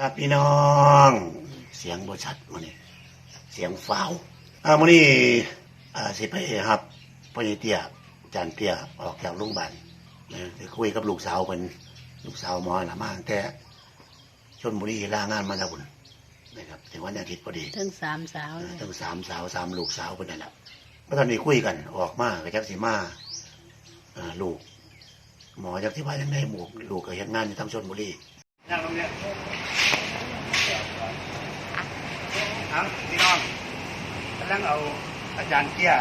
ครับพี่น้อง เสียงบ่ชัดมื้อนี้เสียงฟ้าวอ่ามื้อนี้อ่าสิไปครับพ่อใหญ่เตี้ยอาจารย์เตี้ยออกจากโรงพยาบาลนะไปคุยกับลูกสาวเพิ่นลูกสาวหมอน่ะมาตั้งแต่ชลบุรีลางานมาแล้วพุ่นนะครับถึงวันอาทิตย์พอดีถึงสามสาวเลยทั้งสามสาวสามลูกสาวคนนั่นแหละเมื่อตอนนี้คุยกันออกมาก็จักสิมาอ่าลูก หมอจักที่ว่ายังไงหมูกลูกก็เฮ็ดงานอยู่ทางชนบุรี นั่งตรงนี้ทั้งพี่น้องกำลังเอาอาจารย์เตี้ย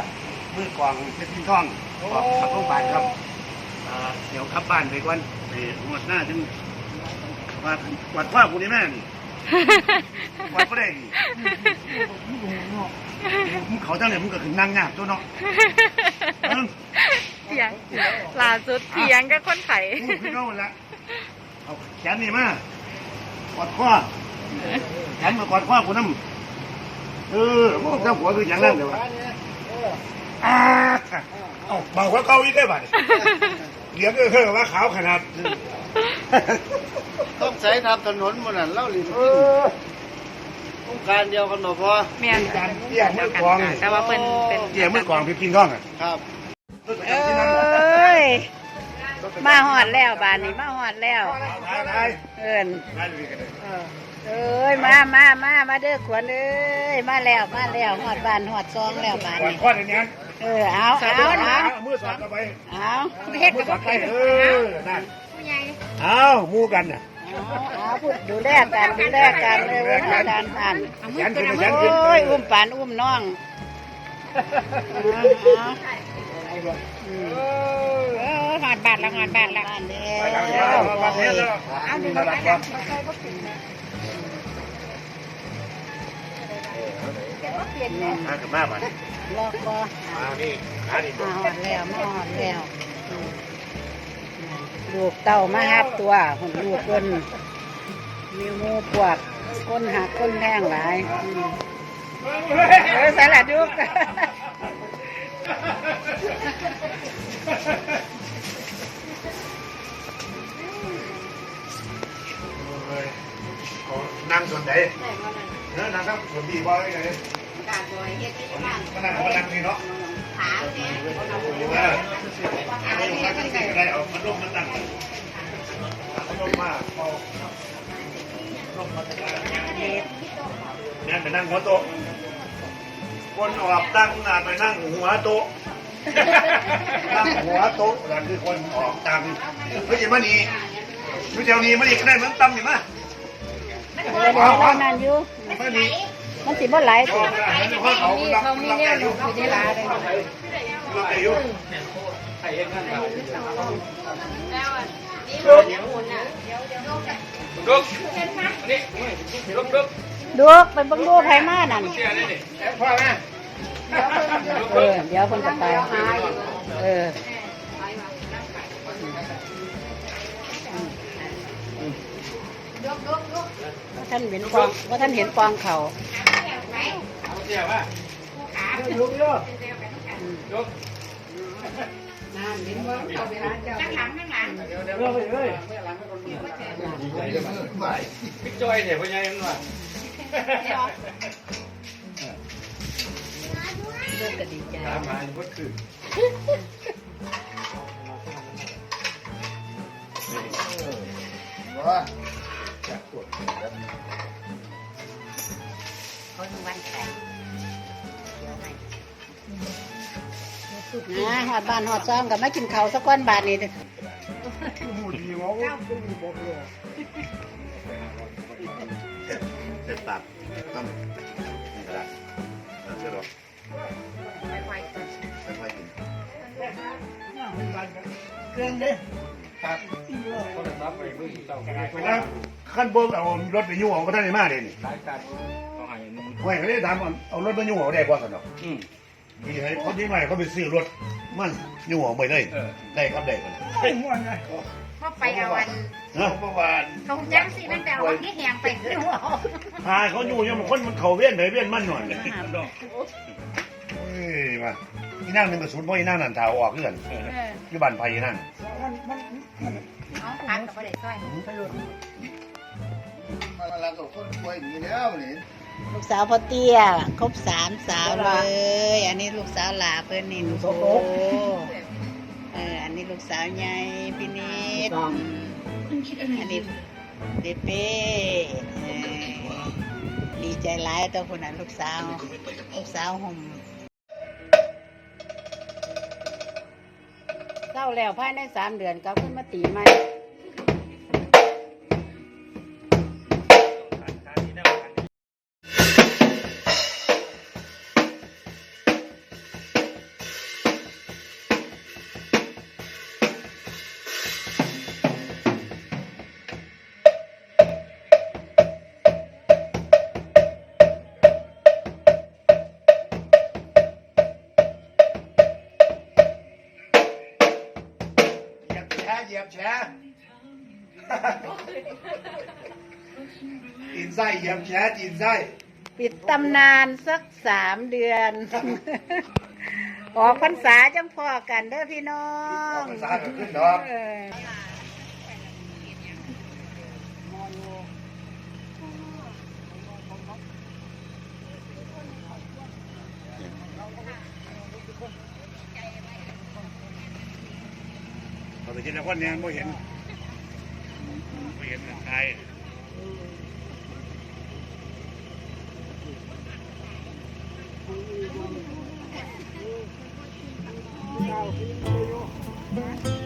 มือกองเพชรพินท่องออกขับโรงพยาบาลครับอ่าเดี๋ยวขับบ้านไปก่อนไปหมดหน้าจึงวัดวัดว่ากูนี่แม่นี่วัดก็ได้นี่มึงเขาจังเลยมึงก็ขึ้นนั่งยากตัวเนาะเอิ่งเถียงล่าสุดเถียงกับคนไข่มึงขึ้นเอาหมดละ เอาแขนนี่มากอดข้อแขนมากอดข้อกูน้ำเออพวกเจ้าหัวคืออย่างนั้นเดี๋ยววะอ่าเอาเบากว่าเก่าอีกได้บ่เนี่ยเหลียงก็คือว่าขาวขนาด ต้องใช้ทำถนนบนนั้นเล่าหลินเออต้องการเดียวกันหมดพอเมียนการเตี้ยมือกองแต่ว่าเป็นเป็นเตี้ยมือกองพี่กินท้องอะครับเอ้ย มาหอดแล้วบานนี้มาหอดแล้วได้ได้เอินได้เลยกันเลยเอ้ยมามามามาเด้อขวัญเอ้ยมาแล้วมาแล้วหอดบานหอดซองแล้วบานก่อนนี้ข้อเดี๋ยวนี้เออเอาเอาเอามือสอดเข้าไปเอาเฮ็ดกับไปเออนั่นเอาหมู่กันน่ะเอาเอาพูดดูแลกันดูแลกันเลยว่าการผ่านยันขึ้นยันขึ้นโอ้ยอุ้มปานอุ้มน้องเอาเอา อืมเออหอดบาทละหอดบาทละบ้านแล้ไปทางนี้แล้ววมาเทศแล้วเอาดีมาแล้วมากับมาบัดลอกก็มานี่ขานี่มาหอดแล้วมาหอดแล้วลูกเต้ามาหับตัวคนลูกคนมีมูปวกคนหักคนแพงหลายสลัดลูก นั่งส่วนไหนเนื้อนั่งครับส่วนดีบ่อยไงมานั่งมานั่งนี่เนาะขาเนี่ยได้เอาพัดลมมาตั้งพัดลมมาเอาลมมาตั้งนั่นไปนั่งหัวโต๊ะคนออกตั้งหน้าไปนั่งหัวโต๊ะนั่งหัวโต๊ะนั่นคือคนออกตังไม่ใช่มานี่ไม่ใช่นี้มานี่ก็ได้เหมือนตั้มนี่มาเดี๋ยว เดี๋ยวเรานั่นอยู่มานี่มันสิบ่ไหลายสิเขามีเขามีเนี่ยหนูคือได้ลาเลยเราอายุดูไปเบังดูไผมานั่นพ่อแม่เออเดี๋ยวคนจะไปเออว่า ท่านเห็นปองว่าท่านเห็นปองเขาเสียว่าลุกเยอะพี่จอยเนี่ยพ่อใหญ่มันว่าเลิกก็ดีใจถามหาอยู่ก็คือ นะหอดบ้านหอดซองกับมากินข้าวสักก้อนบาทนี่เด้อหูดีงงเสร็จปากต้องนี่ก็ได้เสร็จหรอไม่ค่อยกินเครื่องเด้อเขาจะรับไปเมื่อเจ้าก็ได้แล้วขั้นบนเอารถไปยุ่งเอาก็ได้มากเลยนี่รายการต้องหาอย่างนี้ไม่เขาได้ถามเอารถไปยุ่งเอาได้กว่าสนอกอืม ดีให้เขาที่ใหม่เขาไปซื้อรถมันยุ่งเอาไปเลยได้ครับได้กันก็ไปเอาวันนะเมื่อวานตรงจังสิมันแต่เอาวันที่แหงไปคือหัวพาเขาอยู่ยังคนมันเขาเวียนไหนเวียนมันหน่อยเลยเฮ้ยมาอีนั่งหนึ่งกระสุนเพราะอีนั่งนั่นเท้าออกเงื่อนที่บ้านไผ่นั่นเอาพักกับประเด็นก้อยอะไรละกับคนป่วยนี่แล้วนี่ ลูกสาวพ่อเตี้ย ครบสามสาวเลย อันนี้ลูกสาวหลาเพื่อนนินโอ้เอออันนี้ลูกสาวใหญ่พี่นิดอันนี้เดเป้เออดีใจร้ายตัวคนนั้นลูกสาว ลูกสาวห่มเศร้าแล้วภายในสามเดือนก็ขึ้นมาตีใหม่ ยียบแฉเหยียบแฉตีนไส้เหยียบแฉตีนไส้ปิดตำนานสักสามเดือน ออกพรรษาจังพอกันเด้อพี่น้องภาษาก็ขึ้นดอก เออ เราไปกินแล้ว คนเนี้ไม่เห็นไม่เห็นใครมา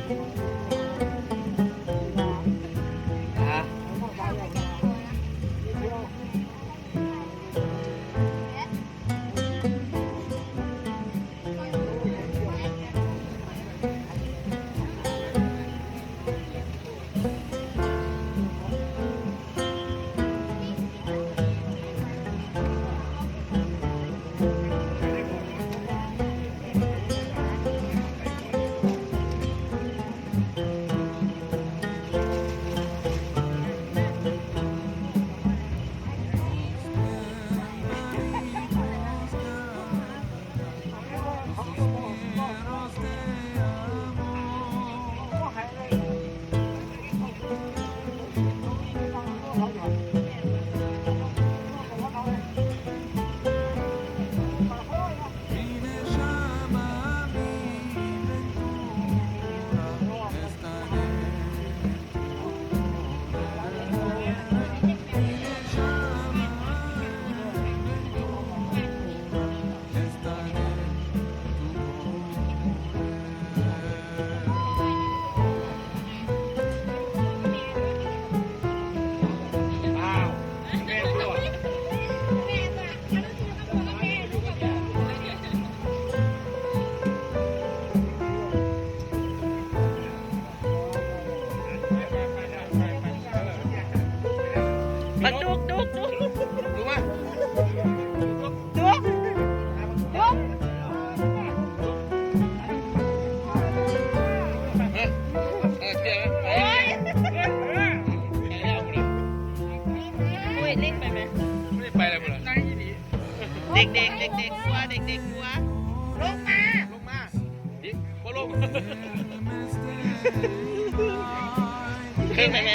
ด็กเด็กเด็กเด็กกลัวเด็กเด็กกลัวลงมาลงมาดิบ่ลงขึ้นไปไหม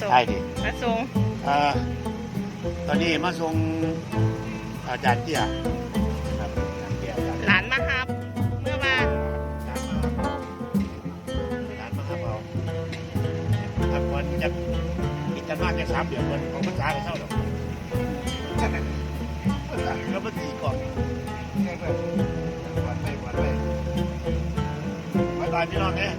ส่งใช่ดิมาส่งเอ่อตอนนี้มาส่งอาจารย์เตี้ยครับอาจารย์เตี้ยอาจารย์หลานมาครับ เมื่อวานร้านมาครับเอาถ้าคนจะกินกันมากจะสามเดือนคนของภาษาไปเท่าหรอกแล้วมันตีก่อนวันไปวันไปบายบายพี่น้องเนี่ย